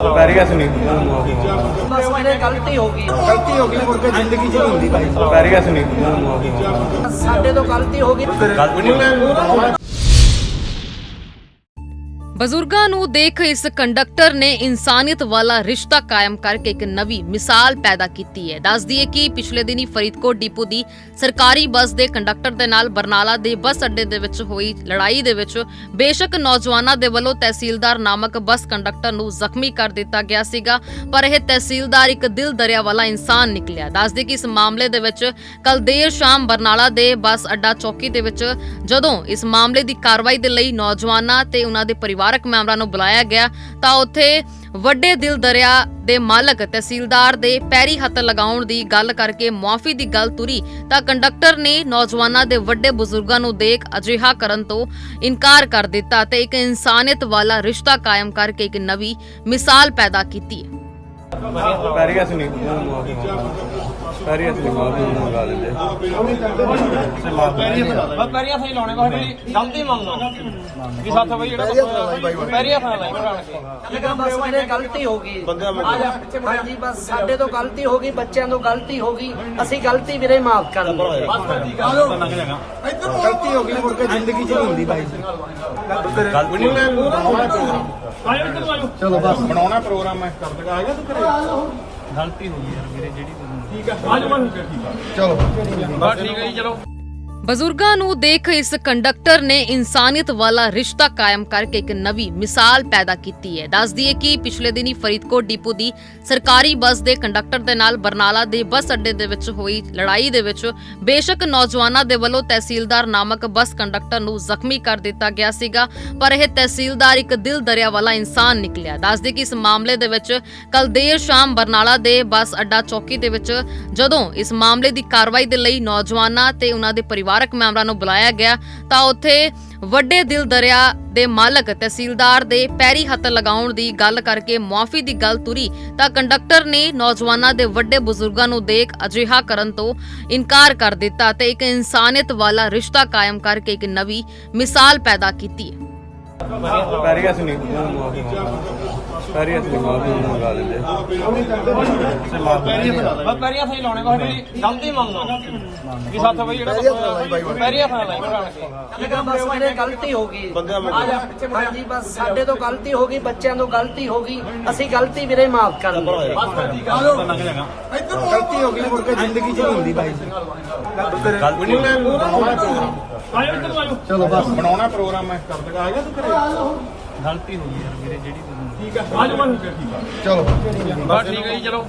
ਪੈਰੀਗਸ ਨਹੀਂ ਬਸ ਮੇਰੇ ਗਲਤੀ ਹੋ ਗਈ। ਗਲਤੀ ਹੋ ਗਈ ਮੁੜ ਕੇ ਜ਼ਿੰਦਗੀ 'ਚ ਨਹੀਂ ਹੁੰਦੀ ਭਾਈ। ਸਾਡੇ ਤੋਂ ਗਲਤੀ ਹੋ ਗਈ। ਬਜ਼ੁਰਗਾਂ ਨੂੰ ਦੇਖ ਇਸ ਕੰਡਕਟਰ ਨੇ ਇਨਸਾਨੀਅਤ ਵਾਲਾ ਰਿਸ਼ਤਾ ਕਾਇਮ ਕਰਕੇ ਇੱਕ ਨਵੀਂ ਮਿਸਾਲ ਪੈਦਾ ਕੀਤੀ ਹੈ। ਦੱਸ ਦਈਏ ਕਿ ਪਿਛਲੇ ਦਿਨੀ ਫਰੀਦਕੋਟ ਡਿਪੂ ਦੀ ਸਰਕਾਰੀ ਬੱਸ ਦੇ ਕੰਡਕਟਰ ਦੇ ਨਾਲ ਬਰਨਾਲਾ ਦੇ ਬੱਸ ਅੱਡੇ ਦੇ ਵਿੱਚ ਹੋਈ ਲੜਾਈ ਦੇ ਵਿੱਚ ਬੇਸ਼ੱਕ ਨੌਜਵਾਨਾਂ ਦੇ ਵੱਲੋਂ ਤਹਿਸੀਲਦਾਰ ਨਾਮਕ ਬੱਸ ਕੰਡਕਟਰ ਨੂੰ ਜ਼ਖਮੀ ਕਰ ਦਿੱਤਾ ਗਿਆ ਸੀਗਾ, ਪਰ ਇਹ ਤਹਿਸੀਲਦਾਰ ਇੱਕ ਦਿਲ ਦਰਿਆ ਵਾਲਾ ਇਨਸਾਨ ਨਿਕਲਿਆ। ਦੱਸ ਦਈਏ ਕਿ ਇਸ ਮਾਮਲੇ ਦੇ ਵਿੱਚ ਕੱਲ ਦੇਰ ਸ਼ਾਮ ਬਰਨਾਲਾ ਦੇ ਬੱਸ ਅੱਡਾ ਚੌਕੀ ਦੇ ਵਿੱਚ ਜਦੋਂ ਇਸ ਮਾਮਲੇ ਦੀ ਕਾਰਵਾਈ ਦੇ ਲਈ ਨੌਜਵਾਨਾਂ ਤੇ ਉਹਨਾਂ ਦੇ ਪਰਿਵਾਰ ਪਰਿਵਾਰਕ ਮੈਂਬਰਾਂ ਨੂੰ ਬੁਲਾਇਆ ਗਿਆ, ਤਾਂ ਉੱਥੇ ਵੱਡੇ ਦਿਲ ਦਰਿਆ ਦੇ ਮਾਲਕ ਤਹਿਸੀਲਦਾਰ ਦੇ ਪੈਰੀ ਹੱਥ ਲਗਾਉਣ ਦੀ ਗੱਲ ਕਰਕੇ ਮੁਆਫੀ ਦੀ ਗੱਲ ਤੁਰੀ, ਤਾਂ ਕੰਡਕਟਰ ਨੇ ਨੌਜਵਾਨਾਂ ਦੇ ਵੱਡੇ ਬਜ਼ੁਰਗਾਂ ਨੂੰ ਦੇਖ ਅਜਿਹਾ ਕਰਨ ਤੋਂ ਇਨਕਾਰ ਕਰ ਦਿੱਤਾ ਤੇ ਇੱਕ ਇਨਸਾਨੀਅਤ ਵਾਲਾ ਰਿਸ਼ਤਾ ਕਾਇਮ ਕਰਕੇ ਇੱਕ ਨਵੀਂ ਮਿਸਾਲ ਪੈਦਾ ਕੀਤੀ ਹੈ। ਪੈਰੀਗਸ ਨਹੀਂ ਲੈਂਦੇ ਬਸ ਪੈਰੀਆਂ ਸਹੀ ਲਾਉਣੇ ਬਸ ਵੀ ਗਲਤੀ ਮੰਨ ਲਓ। ਵੀ ਸਾਥ ਬਈ ਜਿਹੜਾ ਪੈਰੀਆਂ ਸਹੀ ਲਾਈ ਬਣਾ ਕੇ ਲੇਕਿਨ ਬਸ ਮੇਰੇ ਗਲਤੀ ਹੋ ਗਈ। ਹਾਂਜੀ ਬਸ ਸਾਡੇ ਤੋਂ ਗਲਤੀ ਹੋ ਗਈ ਬੱਚਿਆਂ ਤੋਂ ਗਲਤੀ ਹੋ ਗਈ। ਅਸੀਂ ਗਲਤੀ ਵੀਰੇ ਮਾਫ ਕਰ ਦਿਓ ਗਲਤੀ ਹੋ ਗਈ ਮੁੜ ਕੇ ਜ਼ਿੰਦਗੀ 'ਚ ਨਹੀਂ ਹੁੰਦੀ ਭਾਈ ਚਲੋ ਬਸ ਬਣਾਉਣਾ ਪ੍ਰੋਗਰਾਮ ਹੈ। ਕਰ ਦਗਾ ਆ ਗਿਆ ਤੂੰ ਘਰੇ। ਚਲੋ ਬਸ ਠੀਕ ਹੈ ਜੀ ਚਲੋ। ਬਜ਼ੁਰਗਾਂ ਨੂੰ ਦੇਖ ਇਸ ਕੰਡਕਟਰ ਨੇ ਇਨਸਾਨੀਅਤ ਵਾਲਾ ਰਿਸ਼ਤਾ ਕਾਇਮ ਕਰਕੇ ਇੱਕ ਨਵੀਂ ਮਿਸਾਲ ਪੈਦਾ ਕੀਤੀ ਹੈ। ਦੱਸ ਦਈਏ ਕਿ ਪਿਛਲੇ ਦਿਨੀ ਫਰੀਦਕੋਟ ਡਿਪੂ ਦੀ ਸਰਕਾਰੀ ਬੱਸ ਦੇ ਕੰਡਕਟਰ ਦੇ ਨਾਲ ਬਰਨਾਲਾ ਦੇ ਬੱਸ ਅੱਡੇ ਦੇ ਵਿੱਚ ਹੋਈ ਲੜਾਈ ਦੇ ਵਿੱਚ ਬੇਸ਼ੱਕ ਨੌਜਵਾਨਾਂ ਦੇ ਵੱਲੋਂ ਤਹਿਸੀਲਦਾਰ ਨਾਮਕ ਬੱਸ ਕੰਡਕਟਰ ਨੂੰ ਜ਼ਖਮੀ ਕਰ ਦਿੱਤਾ ਗਿਆ ਸੀਗਾ, ਪਰ ਇਹ ਤਹਿਸੀਲਦਾਰ ਇੱਕ ਦਿਲ ਦਰਿਆ ਵਾਲਾ ਇਨਸਾਨ ਨਿਕਲਿਆ। ਦੱਸ ਦਈਏ ਕਿ ਇਸ ਮਾਮਲੇ ਦੇ ਵਿੱਚ ਕੱਲ ਦੇਰ ਸ਼ਾਮ ਬਰਨਾਲਾ ਦੇ ਬੱਸ ਅੱਡਾ ਚੌਕੀ ਦੇ ਵਿੱਚ ਜਦੋਂ ਇਸ ਮਾਮਲੇ ਦੀ ਕਾਰਵਾਈ ਦੇ ਲਈ ਨੌਜਵਾਨਾਂ ਤੇ ਉਹਨਾਂ ਦੇ ਪਰਿਵਾਰ ਪਰਿਵਾਰਕ ਮੈਂਬਰਾਂ ਨੂੰ ਬੁਲਾਇਆ ਗਿਆ, ਤਾਂ ਉੱਥੇ ਵੱਡੇ ਦਿਲ ਦਰਿਆ ਦੇ ਮਾਲਕ, ਤਹਿਸੀਲਦਾਰ ਦੇ ਪੈਰੀ ਹੱਥ ਲਗਾਉਣ ਦੀ ਗੱਲ ਕਰਕੇ ਮੁਆਫੀ ਦੀ ਗੱਲ ਤੁਰੀ, ਤਾਂ ਕੰਡਕਟਰ ਨੇ ਨੌਜਵਾਨਾਂ ਦੇ ਵੱਡੇ ਬਜ਼ੁਰਗਾਂ ਨੂੰ ਦੇਖ ਅਜਿਹਾ ਕਰਨ ਤੋਂ ਇਨਕਾਰ ਕਰ ਦਿੱਤਾ ਤੇ ਇੱਕ ਇਨਸਾਨੀਅਤ ਵਾਲਾ ਰਿਸ਼ਤਾ ਕਾਇਮ ਕਰਕੇ ਇੱਕ ਨਵੀਂ ਮਿਸਾਲ ਪੈਦਾ ਕੀਤੀ ਹੈ। ਪੈਰੀਗਸ ਨਹੀਂ ਪੈਰੀਗਸ ਨਹੀਂ ਮਾਫੀ ਮੰਗਾ ਲੈਂਦੇ ਬਸ ਪੈਰੀਆਂ ਸਹੀ ਲਾਉਣੇ ਬਸ ਵੀ ਗਲਤੀ ਮੰਨ ਲਓ। ਵੀ ਸਾਥ ਬਈ ਜਿਹੜਾ ਪੈਰੀਆਂ ਬਣਾ ਕੇ। ਲੇਕਿਨ ਬਸ ਮੇਰੇ ਗਲਤੀ ਹੋ ਗਈ। ਹਾਂਜੀ ਬਸ। ਸਾਡੇ ਤੋਂ ਗਲਤੀ ਹੋ ਗਈ ਬੱਚਿਆਂ ਤੋਂ ਗਲਤੀ ਹੋ ਗਈ। ਅਸੀਂ ਗਲਤੀ ਵੀਰੇ ਮਾਫ ਕਰ ਦਿਓ ਗਲਤੀ ਹੋ ਗਈ ਮੁੜ ਕੇ ਜ਼ਿੰਦਗੀ 'ਚ ਨਹੀਂ ਹੁੰਦੀ ਚਲੋ ਬਸ। ਬਣਾਉਣਾ ਪ੍ਰੋਗਰਾਮ ਹੈ ਕਰ ਦਗਾ ਆ ਗਿਆ ਤੂੰ ਘਰੇ? ਚਲੋ। ਬਸ ਠੀਕ ਹੈ ਜੀ ਚਲੋ।